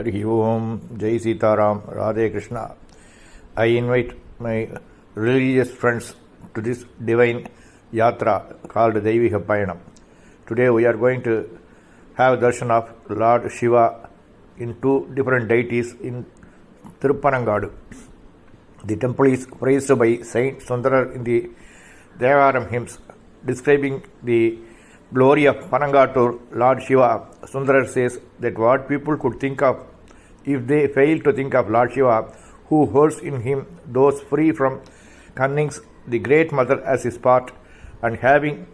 Hari Om, Jai Sitaram, Radhe Krishna. I invite my religious friends to this divine yatra called Deivika Payanam. Today we are going to have darshan of Lord Shiva in two different deities in Tirupanangadu. The temple is praised by Saint Sundarar in the Devaram hymns describing the glory of Panangatur, Lord Shiva. Sundarar says that what people could think of if they fail to think of Lord Shiva, who holds in him those free from cunnings, the great mother as his part, and having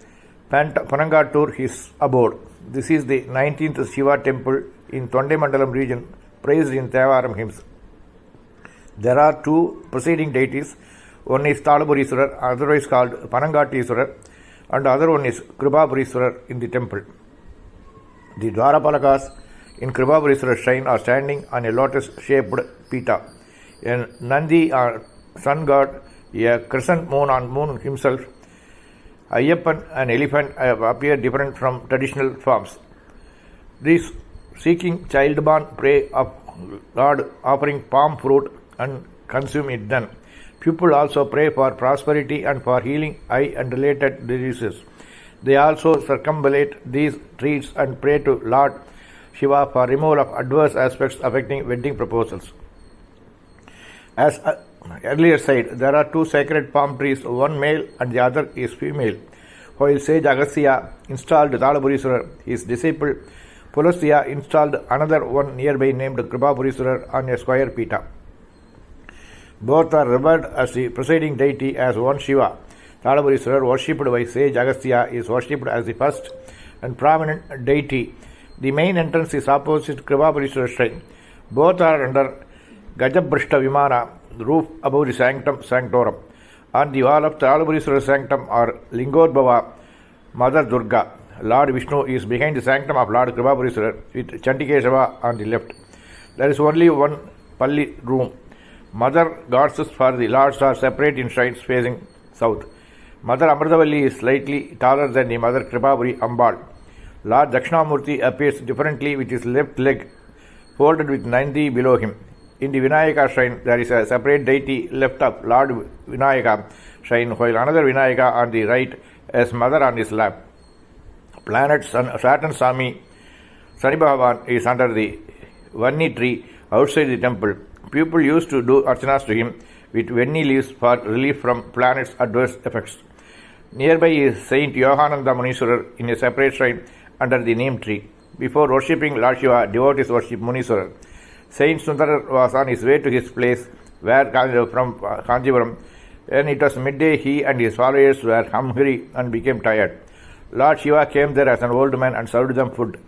Panangatur his abode. This is the 19th Shiva temple in Tondemandalam region, praised in Thevaram hymns. There are two preceding deities. One is Talapuriswarar, otherwise called Panangatishwarar, and the other one is Kripapuriswarar in the temple. The Dwarapalakas in Kripapuriswarar shrine are standing on a lotus shaped pita. A Nandi or sun god, a crescent moon on moon himself, Ayyappan, an elephant, appear different from traditional forms. These seeking childborn prey of Lord offering palm fruit and consume it then. People also pray for prosperity and for healing eye and related diseases. They also circumambulate these trees and pray to Lord Shiva for removal of adverse aspects affecting wedding proposals. As uh, earlier said, there are two sacred palm trees, one male and the other is female. While sage Agastya installed Talapuriswarar, his disciple Pulasya installed another one nearby named Kripapuriswarar on a square pita. Both are revered as the presiding deity as one Shiva. Talapuriswarar, worshipped by sage Agastya, is worshipped as the first and prominent deity. The main entrance is opposite Kripapuriswarar shrine. Both are under Gajabrishta Vimana, the roof above the sanctum sanctorum. On the wall of Talapuriswarar sanctum are Lingodbhava, Mother Durga. Lord Vishnu is behind the sanctum of Lord Kripapuriswarar with Chantikeshava on the left. There is only one Palli room. Mother goddesses for the lords are separate in shrines facing south. Mother Amritavalli is slightly taller than the Mother Kripapuri Ambal. Lord Dakshinamurti appears differently with his left leg folded with Nandi below him. In the Vinayaka shrine, there is a separate deity left of Lord Vinayaka shrine, while another Vinayaka on the right as mother on his lap. Planet Sun, Saturn Sami Sani Bhagavan is under the Vanni tree outside the temple. People used to do archanas to him with Vanni leaves for relief from planet's adverse effects. Nearby is Saint Yohananda Muniswarar in a separate shrine under the neem tree. Before worshipping Lord Shiva, devotees worship Muniswarar. Saint Sundar was on his way to his place where from uh, Kanjivaram. When it was midday, he and his followers were hungry and became tired. Lord Shiva came there as an old man and served them food.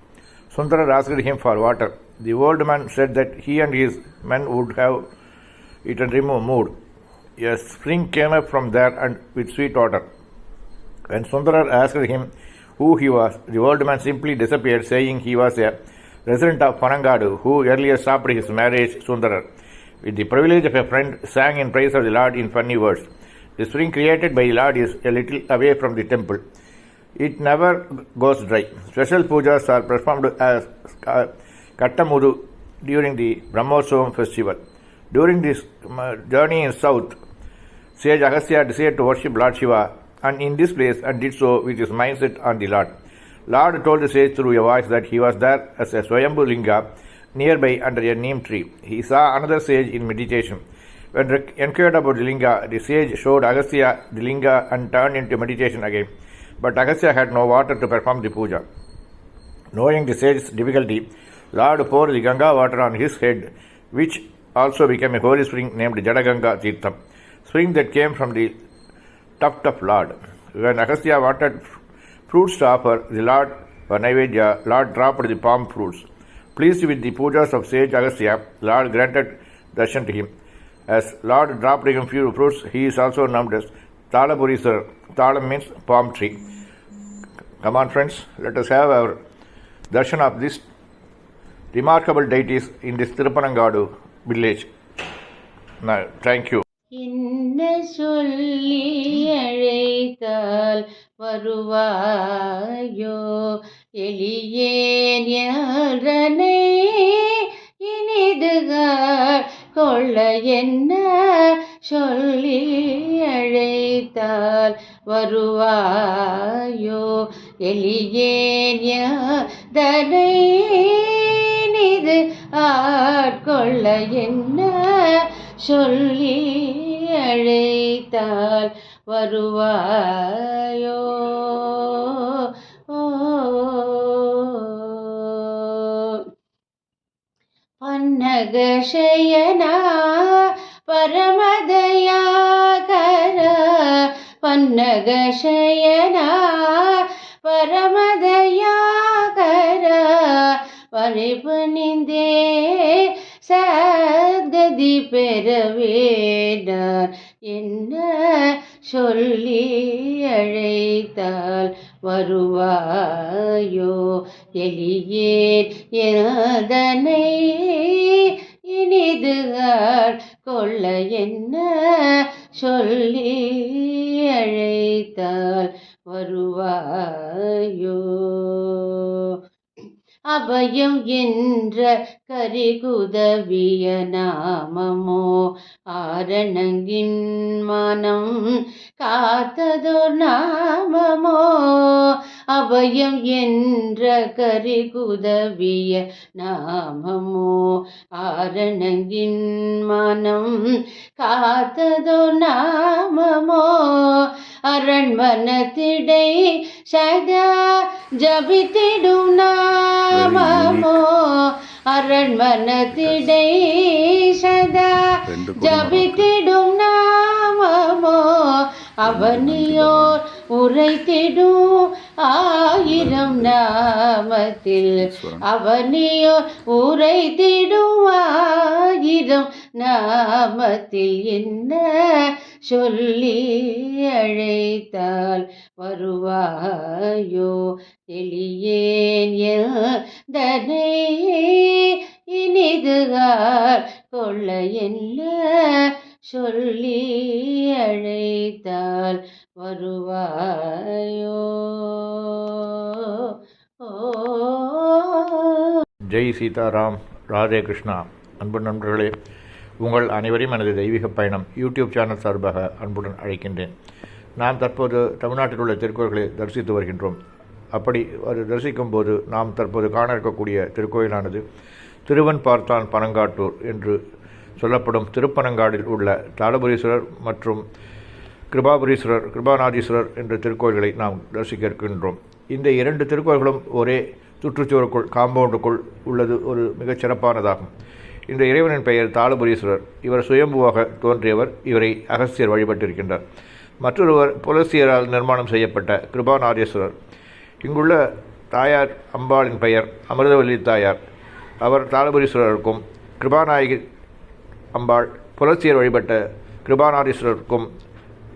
Sundara asked him for water. The old man said that he and his men would have eaten removed. Mood. A spring came up from there and with sweet water. When Sundara asked him who he was, the old man simply disappeared, saying he was a resident of Panangadu who earlier stopped his marriage, Sundarar. With the privilege of a friend, sang in praise of the Lord in funny words. The spring created by the Lord is a little away from the temple. It never goes dry. Special pujas are performed as uh, Kattamudu during the Brahmotsavam festival. During this uh, journey in south, Sage Agastya decided to worship Lord Shiva and in this place and did so with his mindset on the Lord. Lord told the sage through a voice that he was there as a Swayambhu Linga nearby under a neem tree. He saw another sage in meditation. When inquired about the Linga, the sage showed Agastya the Linga and turned into meditation again. But Agastya had no water to perform the puja. Knowing the sage's difficulty, Lord poured the Ganga water on his head, which also became a holy spring named Jadaganga Tirtham, spring that came from the tuft of Lord. When Agastya wanted fruits to offer the Lord for Naivedya, Lord dropped the palm fruits. Pleased with the pujas of sage Agastya, Lord granted darshan to him. As Lord dropped him few fruits, he is also named as Talapurisar. Talam means palm tree. Come on, friends, let us have our darshan of these remarkable deities in this Tirupanangadu village. Now, thank you. என்ன சொல்லி அழைத்தால் வருவாயோ? எளியேன் யாரனை இனிதுகார் கொள்ள என்ன சொல்லி அழைத்தால் வருவாயோ? எளியேன் யாதனை நிது ஆட்கொள்ள என்ன சொல்லி அழைத்தால் வருவாயோ? ஓ. பன்னகஷயனா பரமதயாகர பன்னகஷயனா பரமதயாகர பணிபணிந்தே சத்கதி என்ன சொல்லி அழைத்தால் வருவாயோ? எளியேன் எனதனை இனிதுகார் கொள்ள என்ன சொல்லி அழைத்தால் வருவாயோ? அபயம் என்ற கரிகுதவிய நாமமோ? ஆரணங்கின் மனம் காத்ததோர் நாமமோ? அபயம் என்ற கரிகுதவிய நாமமோ ஆரணங்கின் மனம் காத்ததோர் நாமமோ அரண்மனத்திடை சதா ஜபித்திடும் நாமமோ அரண்மனத்திடை சதா ஜபித்திடும் நாமமோ அவனியோர் உரைத்திடும் ஆயிரம் நாமத்தில். அவனியோர் உரைத்திடும் ஆயிரம் நாமத்தில் என்ன சொல்லி அழைத்தால் வருவாயோ? எளியேன் தனை இனிதுகார் கொள்ள என்ன சொல்லி அழைத்தால் வருவாயோ? ஜெய் சீதாராம் ராதே கிருஷ்ணா. அன்பு நண்பர்களே உங்கள் அனைவரையும் எனது தெய்வீக பயணம் யூடியூப் சேனல் சார்பாக அன்புடன் அழைக்கின்றேன். நாம் தற்போது தமிழ்நாட்டில் உள்ள திருக்கோயில்களை தரிசித்து வருகின்றோம். அப்படி அது தரிசிக்கும் போது நாம் தற்போது காண இருக்கக்கூடிய திருக்கோயிலானது திருவன் பார்த்தான் பனங்காட்டூர் என்று சொல்லப்படும் திருப்பனங்காடில் உள்ள தாளபுரீஸ்வரர் மற்றும் கிருபாபுரீஸ்வரர் கிருபாநாதீஸ்வரர் என்ற திருக்கோயில்களை நாம் தரிசிக்க இருக்கின்றோம் இந்த இரண்டு திருக்கோயில்களும் ஒரே சுற்றுச்சுவருக்குள் காம்பவுண்டுக்குள் உள்ளது ஒரு மிகச் சிறப்பானதாகும். இந்த இறைவனின் பெயர் தாளபுரீஸ்வரர். இவர் சுயம்புவாக தோன்றியவர். இவரை அகஸ்தியர் வழிபட்டிருக்கின்றார். மற்றொருவர் புலசியரால் நிர்மாணம் செய்யப்பட்ட கிருபாநாதீஸ்வரர். இங்குள்ள தாயார் அம்பாளின் பெயர் அமிர்தவல்லி தாயார். அவர் தாளபுரீஸ்வரருக்கும் கிருபாநாயகி அம்பாள் புலசியர் வழிபட்ட கிருபாநாதீஸ்வரருக்கும்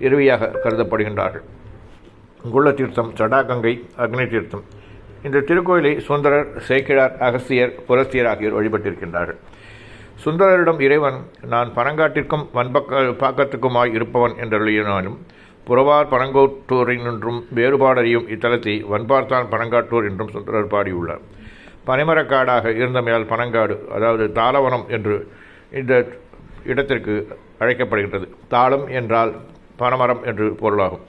இறுதியாக கருதப்படுகின்றார்கள் குள்ள தீர்த்தம் சடாகங்கை அக்னி தீர்த்தம். இந்த திருக்கோயிலை சுந்தரர் சேக்கிழார் அகஸ்தியர் புலஸ்தியர் ஆகியோர் வழிபட்டிருக்கின்றார்கள் சுந்தரரிடம் இறைவன் நான் பனங்காட்டிற்கும் வன்பக்க பாக்கத்துக்குமாய் இருப்பவன் என்றருளினாலும் புறவார் பனங்கோட்டூரினின்றும் வேறுபாடறியும் இத்தலத்தை வன்பார்த்தான் பனங்காட்டூர் என்றும் சுந்தரர் பாடியுள்ளார். பனைமரக்காடாக இருந்தமையால் பனங்காடு அதாவது தாளவனம் என்று இந்த இடத்திற்கு அழைக்கப்படுகின்றது. தாளம் என்றால் பனமரம் என்று பொருளாகும்.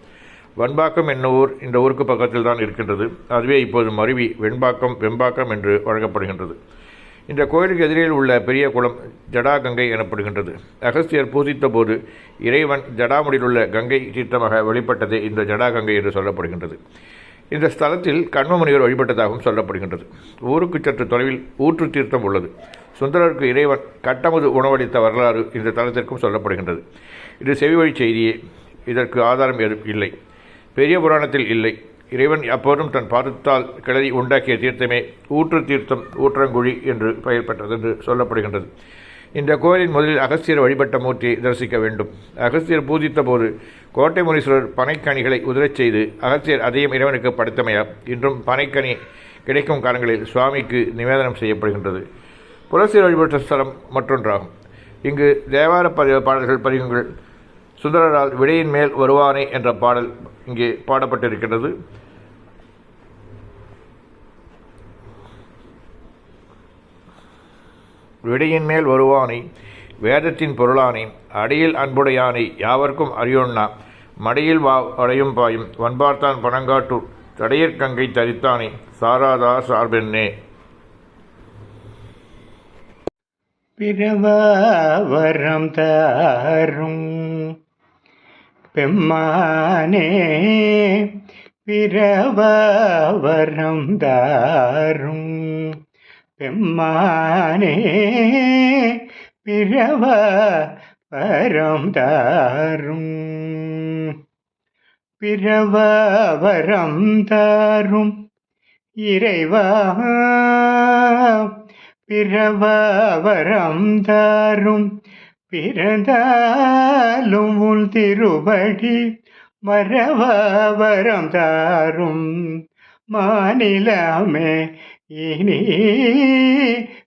வன்பாக்கம் என்ன ஊர்? இந்த ஊருக்கு பக்கத்தில் தான் இருக்கின்றது. அதுவே இப்போது மருவி வெண்பாக்கம் வெம்பாக்கம் என்று வழங்கப்படுகின்றது. இந்த கோயிலுக்கு எதிரில் உள்ள பெரிய குளம் ஜடாகங்கை எனப்படுகின்றது. அகஸ்தியர் பூஜித்த போது இறைவன் ஜடாமுடியில் உள்ள கங்கை தீர்த்தமாக வெளிப்பட்டதே இந்த ஜடாகங்கை என்று சொல்லப்படுகின்றது. இந்த ஸ்தலத்தில் கண்மமுனிவர் வழிபட்டதாகவும் சொல்லப்படுகின்றது. ஊருக்கு சற்று தொலைவில் ஊற்று தீர்த்தம் உள்ளது. சுந்தரருக்கு இறைவன் கட்டமுது உணவளித்த வரலாறு இந்த தலத்திற்கும் சொல்லப்படுகின்றது. இது செவிவழி செய்தியே. இதற்கு ஆதாரம் ஏதும் இல்லை. பெரிய புராணத்தில் இல்லை. இறைவன் அப்போதும் தன் பாதத்தால் கிளறி உண்டாக்கிய தீர்த்தமே ஊற்று தீர்த்தம் ஊற்றங்குழி என்று பெயர் பெற்றது என்று சொல்லப்படுகின்றது. இந்த கோயிலின் முதலில் அகஸ்தியர் வழிபட்ட மூர்த்தியை தரிசிக்க வேண்டும். அகஸ்தியர் பூஜித்த போது கோட்டை முனீஸ்வரர் பனைக்கனிகளை உதிரச் செய்து அகஸ்தியர் அதையும் இறைவனுக்கு படைத்தமையா இன்றும் பனைக்கனி கிடைக்கும் காலங்களில் சுவாமிக்கு நிவேதனம் செய்யப்படுகின்றது. புலசியர் வழிபட்ட ஸ்தலம் மற்றொன்றாகும். இங்கு தேவார பதிவு பாடல்கள் பதிகங்கள் சுந்தரரால் விடையின் மேல் வருவானே என்ற பாடல் இங்கே பாடப்பட்டிருக்கின்றது. விடையின் மேல் வருவானை வேதத்தின் பொருளானே அடியில் அன்புடையானை யாவர்க்கும் அறியோன்னா மடியில் வா அடையும் பாயும் வன்பார்த்தான் பணங்காட்டூர் தடையற்கங்கை தரித்தானே சாராதா சார்பென்னே. பிறவரம் தரும். பெம்மானே பிறவரம் தரும். பெம்மானே பிறவ வரம் தரும். பிறவ வரம் தரும். இறைவா பிறவரம் தாரும். பிறந்தாலும் உள் திருபடி மரவரம் தாரும். மாநிலமே இனி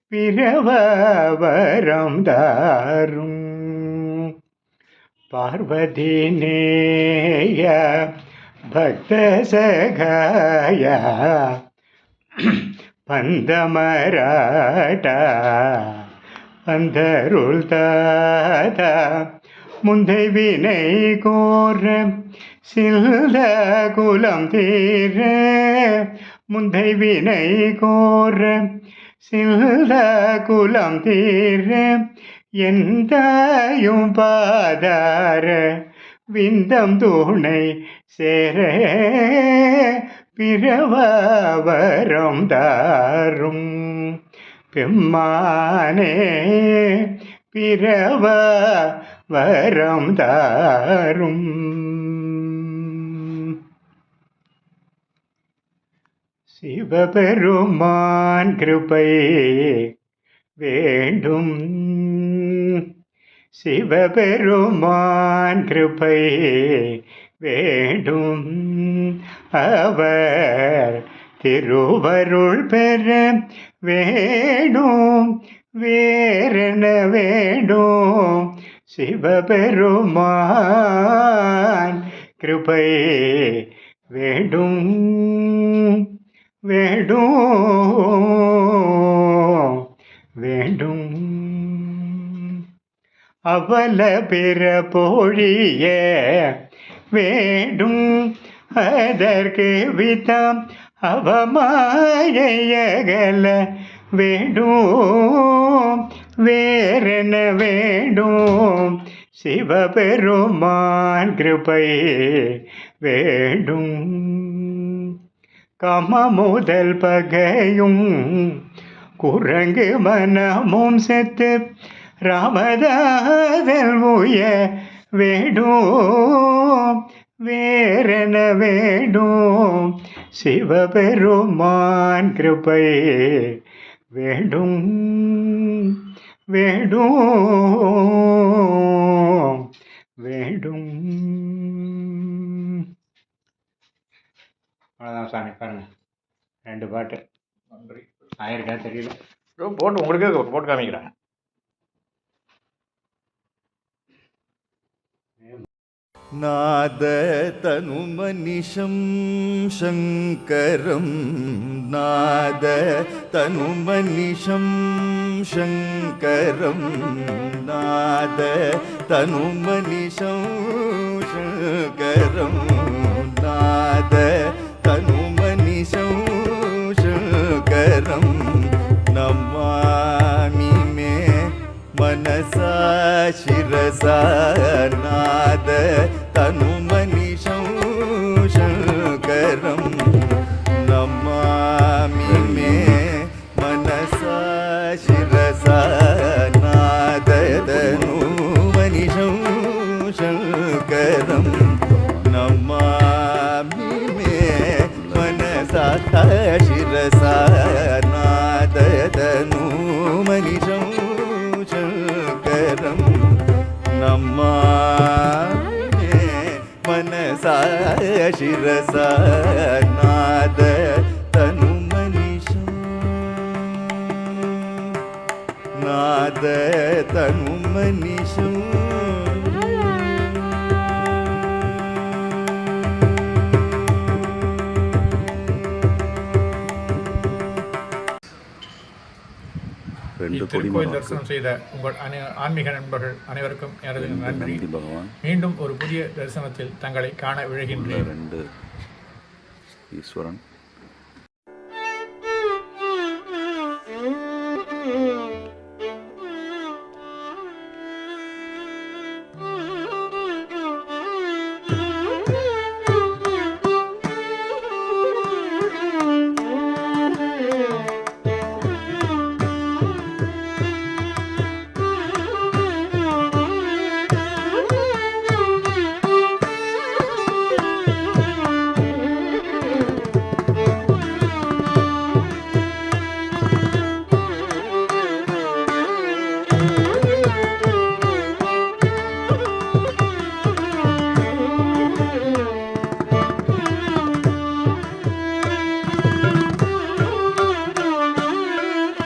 பிறவரம் தாரும். பார்வதி நேய பக்த சகாயா. பந்தமராட்டா பந்தருள் தாதா முந்தை வினை கோர சில்த குலம் தீர முந்தை வினை கோர சில்த குலம் தீர எந்தாயும் பாதார விந்தம் தூணை சேர பிறவரம் தாரும். பெம்மானே பிறவ வரம் தாரும். சிவபெருமான் கிருபை வேண்டும். சிவபெருமான் கிருபை வேண்டும். அவர் திருவருள் பெற வேணும் வேறென வேணும். சிவபெருமான் கிருபை வேண்டும் வேண்டும் வேண்டும் அவல பிற போழிய வேண்டும் அதற்கு விதம் அவமாயகல வேண்டும் வேறென வேண்டும் சிவபெருமான் கிருபை வேண்டும். கம முதல் பகையும் குரங்கு மனமும் செத்து ராமதாதல் உய வேண்டும். வேறென வேண்டும் சிவபெருமான் கிருபை வேண்டும் வேண்டும் வேண்டும் அவ்வளோதான் சாமி பாருங்க. ரெண்டு பாட்டு. ஆயிருக்கா தெரியல. போட்டு உங்களுக்கே போட்டு காமிக்கிறேன். नादतनुमनिशं शङ्करं नादतनुमनिशं शङ्करं नादतनुमनिशं शङ्करं नादतनुमनिशं शङ्करं ಶಿರಸ ಶಿರಸ ನಾದ ತನುಮನಿ ಶಂಕರಂ ನಮಾಮಿ ಮೇ ಮನಸ ಶಿರಸ ನಾದ ತನುಮನಿ ಶಂಕರಂ ನಮಾಮಿ ಮೇ ಮನಸ ಶಿರಸ شي الرسائل இத்திருக்கோயில் தரிசனம் செய்த உங்கள் அனை ஆன்மீக நண்பர்கள் அனைவருக்கும் எனது நன்றி. பகவான். மீண்டும் ஒரு புதிய தரிசனத்தில் தங்களை காண விழைகின்றேன். ரெண்டு ஈஸ்வரன்.